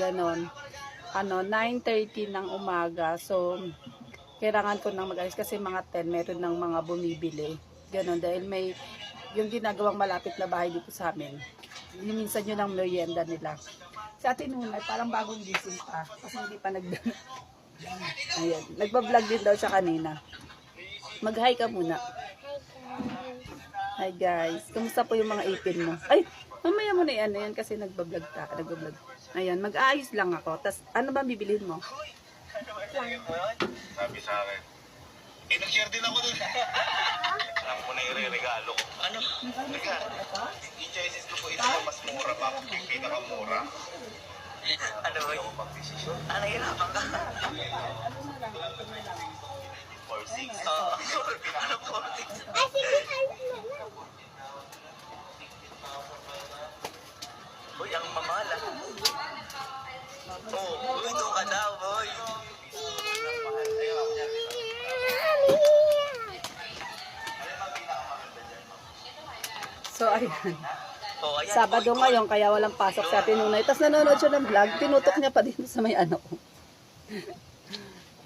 ganon. Ano, 9.30 ng umaga. So, kailangan ko nang mag-ayos kasi mga 10 meron ng mga bumibili. Ganon, dahil may yung ginagawang malapit na bahay dito sa amin. Yung minsan yun ang merienda nila. Sa atin nun, parang bagong gising pa. Kasi hindi pa nag... Ayan. Nagbablog din daw siya kanina. Mag-hi ka muna. Hi guys. Kumusta po yung mga ipin mo? Ay, mamaya mo na yan. Ayan kasi nagbablog ka. Nagbablog. Ayan, mag-aayos lang ako. Tapos, ano ba bibilhin mo? Sabi sa akin. Eh, nag-share din ako dun. Alam ko na yung regalo ko. Ano? Regalo? I-choices ko po ito na mas mura pa. Yung pinakamura. Ano ba yung pag-desisyon? Ano yun? Apa ka? For six. Oo. Ano for six? Boy, ang mamahal ah. Oo, oh, ito ka daw, boy. So, ayan. Oh, ayan, Sabado boy, ngayon, kaya walang pasok sa atin nung Tapos nanonood siya ng vlog, tinutok niya pa dito sa may ano ko.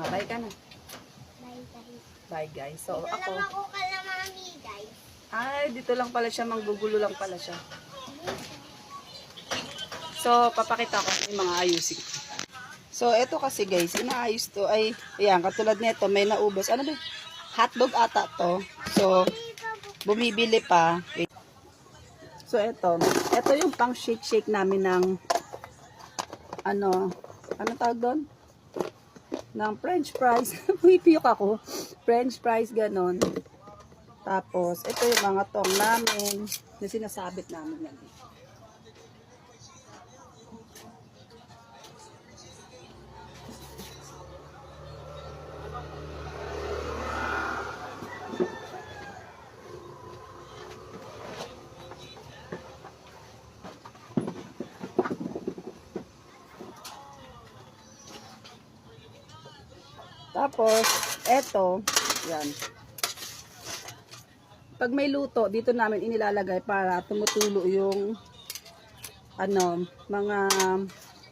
Okay ka na. Bye guys. So, ako, ako kala mami, guys. ay, dito lang pala siya, manggugulo lang pala siya. So, papakita ko yung mga ayusin ko. So, eto kasi guys, inaayos to ay, ayan, katulad nito, may naubos. Ano ba? Hotdog ata to. So, bumibili pa. So, eto. Eto yung pang shake-shake namin ng, ano, ano tawag doon? Ng french fries. Pumipiyok ako. French fries, ganon. Tapos, ito yung mga tong namin na sinasabit namin yan. Tapos, eto, yan. Pag may luto, dito namin inilalagay para tumutulo yung ano, mga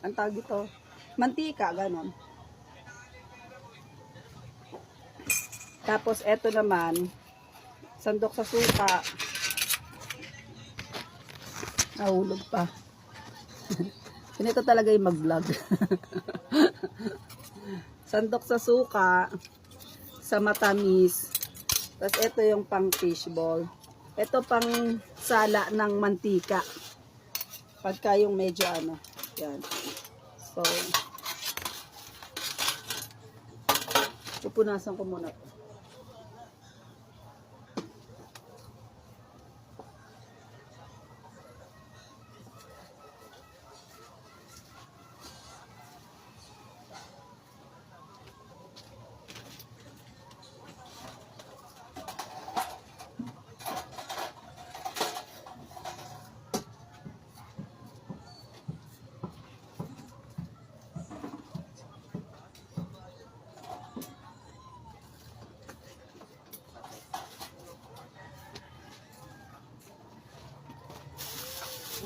ang tawag dito, mantika, ganon. Tapos, eto naman, sandok sa suka. Nahulog pa. Ganito talaga yung mag-vlog. sandok sa suka, sa matamis. Tapos ito yung pang fishball. Ito pang sala ng mantika. Pagka yung medyo ano, yan. So, pupunasan ko muna to.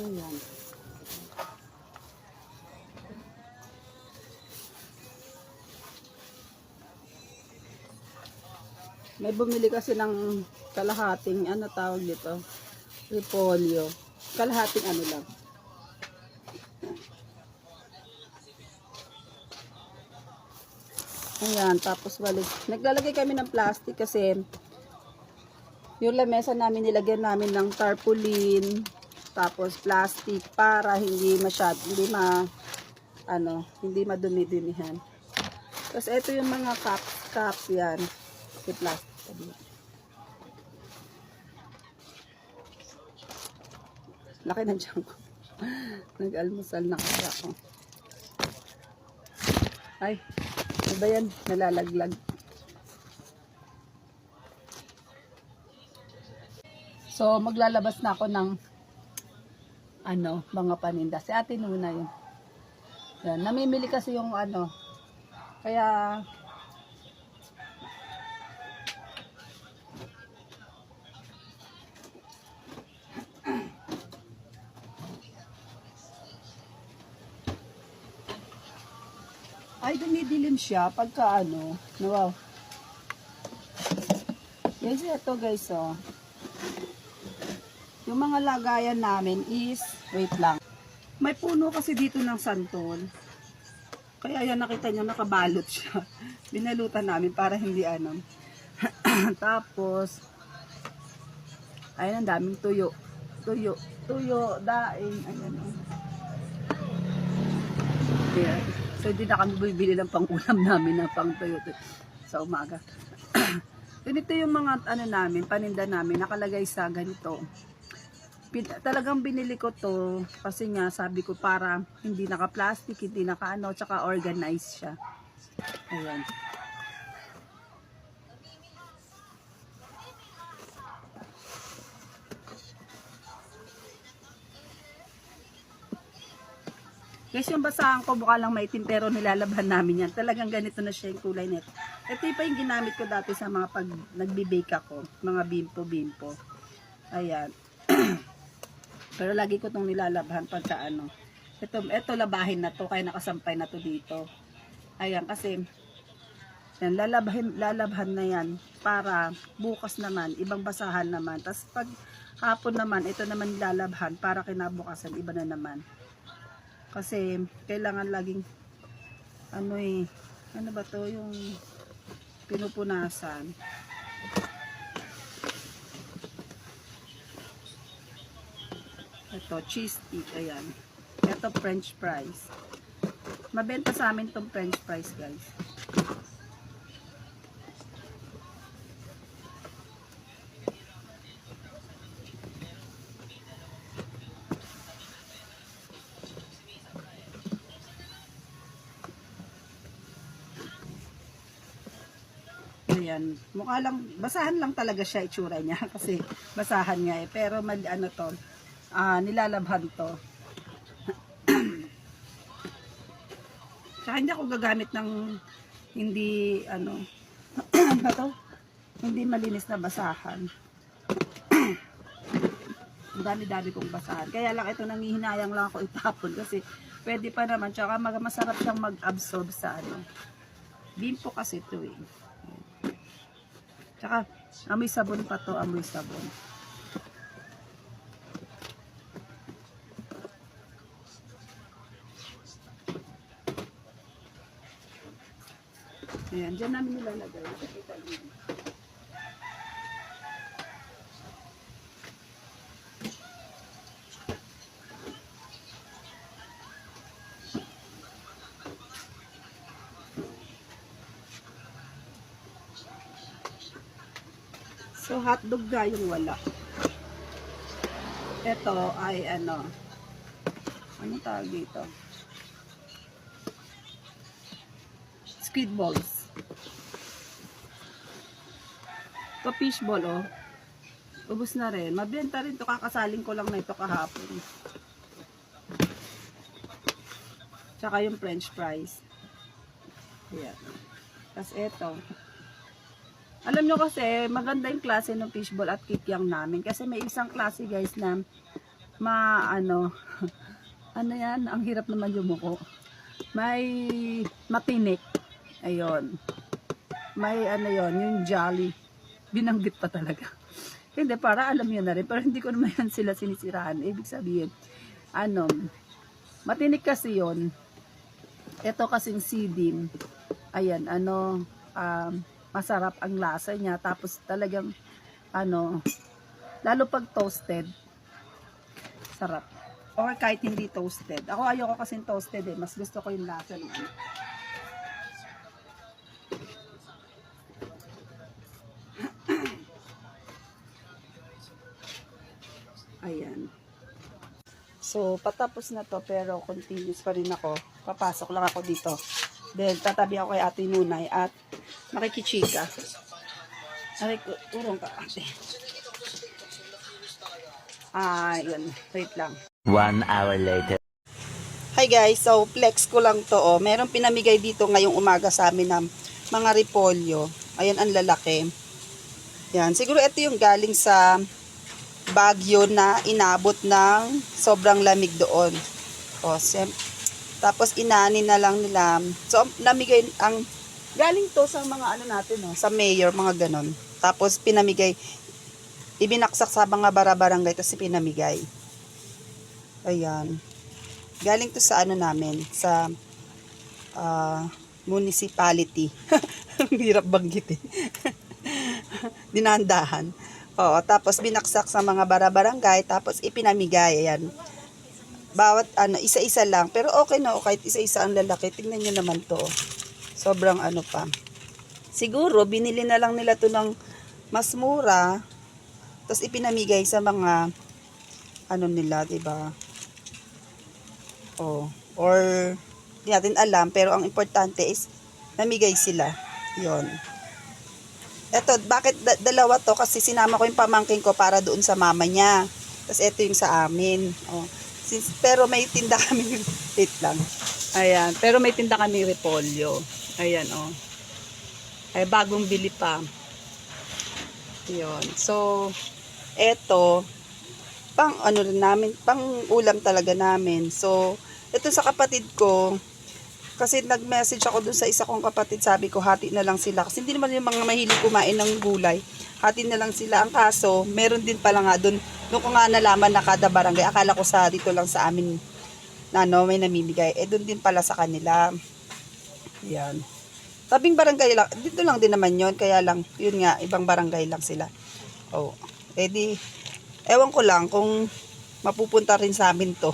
Ayan. May bumili kasi ng kalahating, ano tawag dito? Repolyo. Kalahating ano lang. Ayan, tapos balik. Naglalagay kami ng plastic kasi yung lamesa namin nilagyan namin ng tarpaulin, tapos plastic para hindi masyad, hindi ma ano, hindi madumi-dumihan. Tapos ito yung mga cup, cup yan. Yung plastic. Laki ng tiyan ko. Nag-almusal na kaya ako. Ay, ano yan? Nalalaglag. So, maglalabas na ako ng ano, mga paninda. Si ate Nuna yun. Yan, namimili kasi yung ano. Kaya, Ay, dumidilim siya pagka ano. no, Wow. Yes, ito guys, oh. Yung mga lagayan namin is, wait lang. May puno kasi dito ng santol. Kaya yan nakita nyo, nakabalot siya. Binalutan namin para hindi ano. Tapos, ayun ang daming tuyo. Tuyo, tuyo, daing, ayan oh. Ayan. So, hindi na kami bibili ng pang-ulam namin ng pang-tuyo sa umaga. ganito yung mga ano namin, paninda namin, nakalagay sa ganito. Talagang binili ko to kasi nga sabi ko para hindi naka-plastic, hindi naka-ano, tsaka organized siya. Ayan. Guys, yung basahan ko mukha lang maitim pero nilalabhan namin yan. Talagang ganito na siya yung kulay nito. Ito pa yung ginamit ko dati sa mga pag nagbe-bake ako. Mga bimpo-bimpo. Ayan. pero lagi ko itong nilalabhan pagka ano. Ito, ito labahin na to kaya nakasampay na to dito. Ayan, kasi yan, lalabhan, lalabhan na yan para bukas naman, ibang basahan naman. Tapos pag hapon naman, ito naman lalabhan para kinabukasan, iba na naman. Kasi kailangan laging ano eh, ano ba to yung pinupunasan. Ito, cheese stick, ayan. Ito, french fries. Mabenta sa amin tong french fries, guys. Ayan. Mukha lang, basahan lang talaga siya itsura niya kasi basahan nga eh. Pero mal, ano to, ah, nilalabhan to. Tsaka hindi ako gagamit ng hindi, ano, ano to? Hindi malinis na basahan. Dami-dami kong basahan. Kaya lang ito nangihinayang lang ako itapon kasi pwede pa naman. Tsaka masarap siyang mag-absorb sa ano. Bimpo kasi ito eh. Tsaka, amoy sabon pa to, amoy sabon. Ayan, dyan namin nilalagay. Kita niyo. So, hotdog ga yung wala. Ito ay ano, ano tawag dito? Squid balls. Ito fish ball, oh. Ubus na rin. Mabenta rin to Kakasaling ko lang na ito kahapon. Tsaka yung french fries. Ayan. Tapos ito. Alam nyo kasi, maganda yung klase ng fishball at kikyang namin. Kasi may isang klase guys na ma, ano, ano yan, ang hirap naman yumuko. May matinik. Ayun. May ano yon yung jolly. Binanggit pa talaga. hindi, para alam nyo na rin. Pero hindi ko naman yan sila sinisiraan. Ibig sabihin, ano, matinik kasi yon Ito kasing sidim. Ayan, ano, um, masarap ang lasa niya tapos talagang ano lalo pag toasted sarap or kahit hindi toasted ako ayoko kasi toasted eh mas gusto ko yung lasa ng so patapos na to pero continuous pa rin ako papasok lang ako dito then tatabi ako kay ate Nunay at makikichika. Aray, urong ka ate. Ah, yun. Wait lang. One hour later. Hi guys, so flex ko lang to oh. Meron pinamigay dito ngayong umaga sa amin ng mga repolyo. Ayan ang lalaki. Yan, siguro ito yung galing sa Baguio na inabot ng sobrang lamig doon. O, sem Tapos inani na lang nila. So namigay ang galing to sa mga ano natin no, sa mayor mga ganon. Tapos pinamigay ibinaksak sa mga barabarangay tapos pinamigay. Ayan. Galing to sa ano namin, sa ah, municipality. Hirap banggitin. Dinandahan. Oo, tapos binaksak sa mga barabarangay, tapos ipinamigay. Ayan. Bawat, ano, isa-isa lang. Pero okay na, oh, kahit isa-isa ang lalaki. Tingnan nyo naman to. Sobrang ano pa. Siguro, binili na lang nila to ng mas mura. Tapos ipinamigay sa mga, ano nila, 'di ba Oh, or, di natin alam, pero ang importante is, namigay sila. Yon. Eto, bakit da- dalawa to? Kasi sinama ko yung pamangkin ko para doon sa mama niya. Tapos eto yung sa amin. Oh. Since, pero may tinda kami. Wait lang. Ayan. Pero may tinda kami repolyo. Ayan, oh. Ay, bagong bili pa. Yun. So, eto, pang ano rin namin, pang ulam talaga namin. So, ito sa kapatid ko, kasi nag-message ako dun sa isa kong kapatid, sabi ko, hati na lang sila. Kasi hindi naman yung mga mahilig kumain ng gulay. Hati na lang sila. Ang kaso, meron din pala nga dun, nung ko nga nalaman na kada barangay, akala ko sa dito lang sa amin, na no, may namimigay. Eh, dun din pala sa kanila. Yan. Tabing barangay lang, dito lang din naman yon kaya lang, yun nga, ibang barangay lang sila. Oh, eh di, ewan ko lang kung mapupunta rin sa amin to.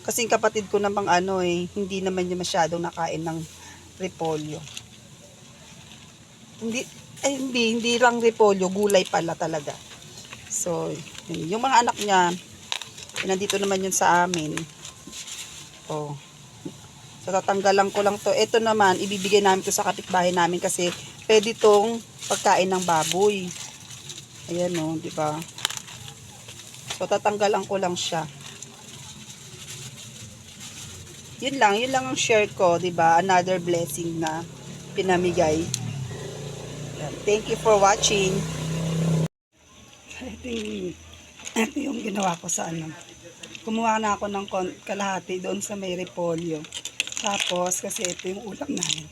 Kasi kapatid ko namang ano eh, hindi naman niya masyadong nakain ng repolyo. Hindi, eh, hindi, hindi lang repolyo, gulay pala talaga. So, yun. yung mga anak niya, eh, nandito naman yun sa amin. Oh. So, tatanggalan ko lang to. Ito naman, ibibigay namin to sa kapitbahay namin kasi pwede tong pagkain ng baboy. Ayan o, di ba? So, tatanggalan ko lang siya. Yun lang, yun lang ang share ko, di ba? Another blessing na pinamigay. Thank you for watching. Ito yung, ito yung ginawa ko sa ano. Kumuha na ako ng kalahati doon sa may repolyo. Tapos, kasi ito yung ulam namin.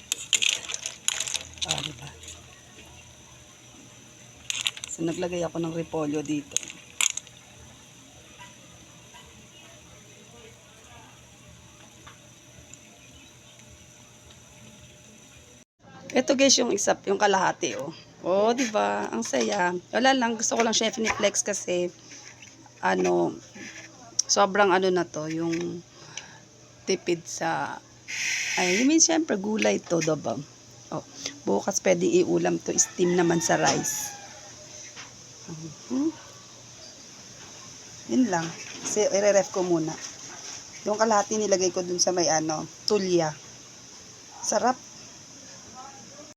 Ah, di ba? So, naglagay ako ng repolyo dito. Ito guys yung isa, yung kalahati oh. Oh, 'di ba? Ang saya. Wala lang, gusto ko lang siya flex kasi ano sobrang ano na to, yung tipid sa ay, I mean, syempre, gulay to, diba? Oh, bukas pwede iulam to, steam naman sa rice. Mhm. Yun lang. Kasi, i-ref ko muna. Yung kalahati nilagay ko dun sa may ano, tulya. Sarap